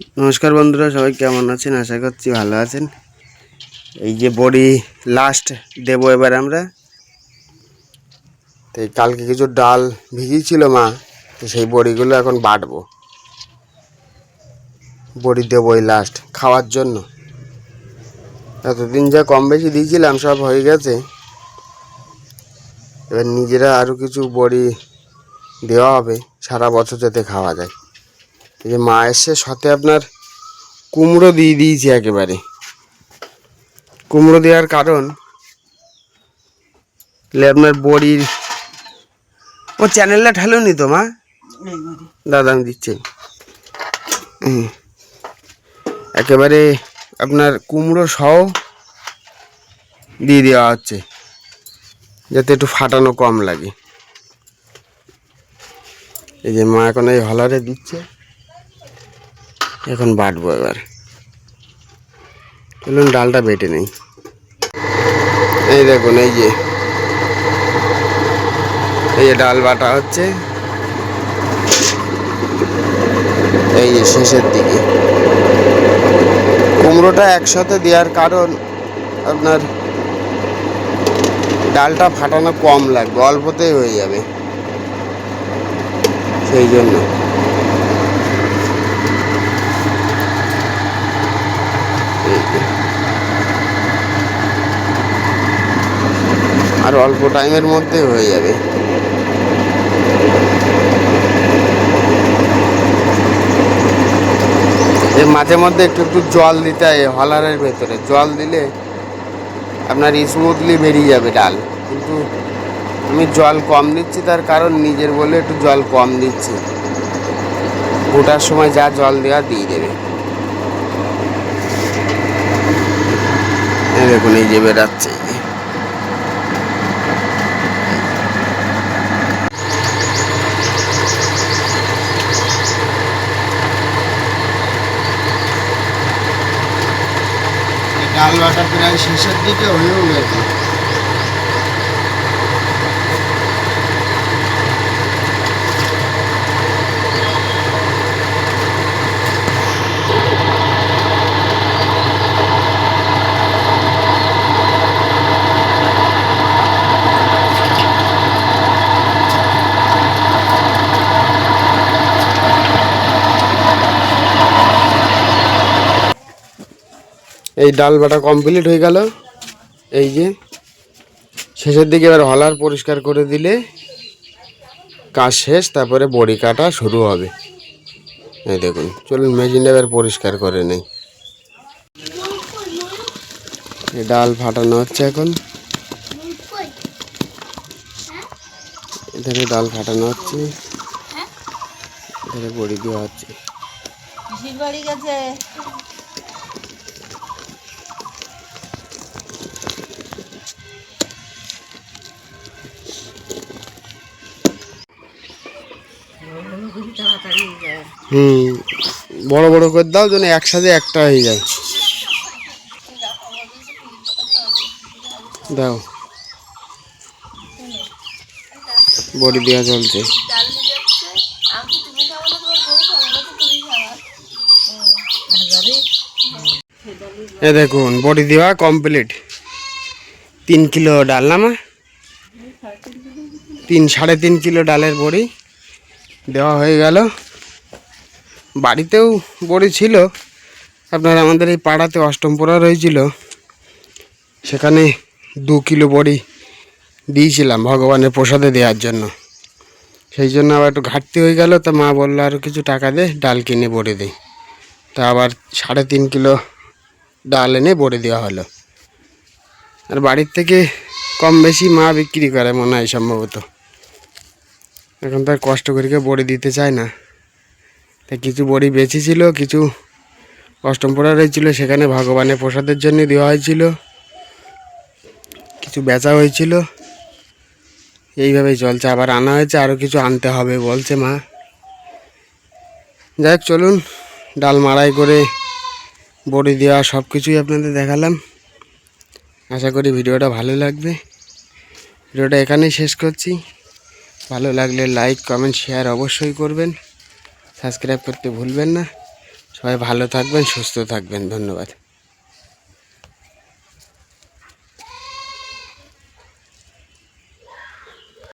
নমস্কার বন্ধুরা, সবাই কেমন আছেন? আশা করছি ভালো আছেন। এই যে বড়ি লাস্ট দেব এবার আমরা। তো কালকে কিছু ডাল ভিজিয়েছিল মা, তো সেই বড়িগুলো এখন বাটবো। বড়ি দেবো এই লাস্ট খাওয়ার জন্য। এতদিন যা কম বেশি দিয়েছিলাম, সব হয়ে গেছে। এবার নিজেরা আরও কিছু বড়ি দেওয়া হবে, সারা বছর যাতে খাওয়া যায়। যে মা এসে সাথে আপনার কুমড়ো দিয়ে দিয়েছি একেবারে। কুমড়ো দেওয়ার কারণ তাহলে আপনার বড়ির ও চ্যানেলটা ঢালুনি তো মা? দাদা আমি দিচ্ছি। একেবারে আপনার কুমড়ো সহ দিয়ে দেওয়া হচ্ছে যাতে একটু ফাটানো কম লাগে। এই যে মা এখন এই হলারে দিচ্ছে। এখন বাটবো এবার। চলুন ডালটা বেটে নেই। এই দেখুন, এই যে। এই যে ডাল বাটা হচ্ছে। এই যে শেষের দিকে। কুমড়োটা একসাথে দেওয়ার কারণ আপনার ডালটা ফাটানো কম লাগবে, অল্পতেই হয়ে যাবে। সেই জন্য। আর অল্প টাইমের মধ্যে হয়ে যাবে। এর মাঝে মধ্যে একটু একটু জল দিতে হয় হলারের ভেতরে। জল দিলে আপনার স্মুথলি বেরিয়ে যাবে ডাল। কিন্তু আমি জল কম দিচ্ছি, তার কারণ নিজের বলে একটু জল কম দিচ্ছি। গোটার সময় যা জল দেওয়া দিয়ে দেবে। দেখুন, এই যে বেরাচ্ছে বাটা প্রায় শেষের দিকে হয়েও গেছে। এই ডাল বাটা কমপ্লিট হয়ে গেল। এই যে, শেষের দিকে এবার হলার পরিষ্কার করে দিলে কাজ শেষ, তারপরে বড়ি কাটা শুরু হবে। এই দেখুন, চলুন মেশিনটা এবার পরিষ্কার করে নেই। ডাল ফাটানো হচ্ছে এখন। এখানে ডাল ফাটানো হচ্ছে। এখানে বড়ি দেওয়া হচ্ছে। গেছে। হুম, বড় বড় করে দাও যেন একসাথে একটা হয়ে যায়। দাও। বড়ি দেওয়া চলছে। না না এ দেখুন, বড়ি দেওয়া কমপ্লিট তিন কিলো ডাল নামা তিন, সাড়ে তিন কিলো ডালের বড়ি দেওয়া হয়ে গেল। বাড়িতেও বড়ি ছিল। আপনার আমাদের এই পাড়াতে অষ্টম পোড়া রয়েছিল। সেখানে দু কিলো বড়ি দিয়েছিলাম ভগবানের প্রসাদে দেওয়ার জন্য। সেই জন্য আবার একটু ঘাটতি হয়ে গেল, তো মা বলল আরও কিছু টাকা দে, ডাল কিনে বড়ি দিই তা আবার সাড়ে তিন কিলো ডাল এনে বড়ি দেওয়া হলো। আর বাড়ির থেকে কম বেশি মা বিক্রি করে মনে হয় সম্ভবত। এখন তার কষ্ট করে বড়ি দিতে চায় না। তাই কিছু বড়ি বেঁচে ছিল কিছু অষ্টম পোড়া রয়েছিল সেখানে ভগবানের প্রসাদের জন্য দেওয়া হয়েছিল। কিছু বেচা হয়েছিল। এইভাবেই চলছে, আবার আনা হয়েছে আরও কিছু আনতে হবে বলছে মা। যাই চলুন, ডাল মাড়াই করে বড়ি দেওয়া সব কিছুই আপনাদের দেখালাম। আশা করি ভিডিওটা ভালো লাগবে। ভিডিওটা এখানেই শেষ করছি। ভালো লাগলে লাইক, কমেন্ট, শেয়ার অবশ্যই করবেন। সাবস্ক্রাইব করতে ভুলবেন না। সবাই ভালো থাকবেন সুস্থ থাকবেন। ধন্যবাদ।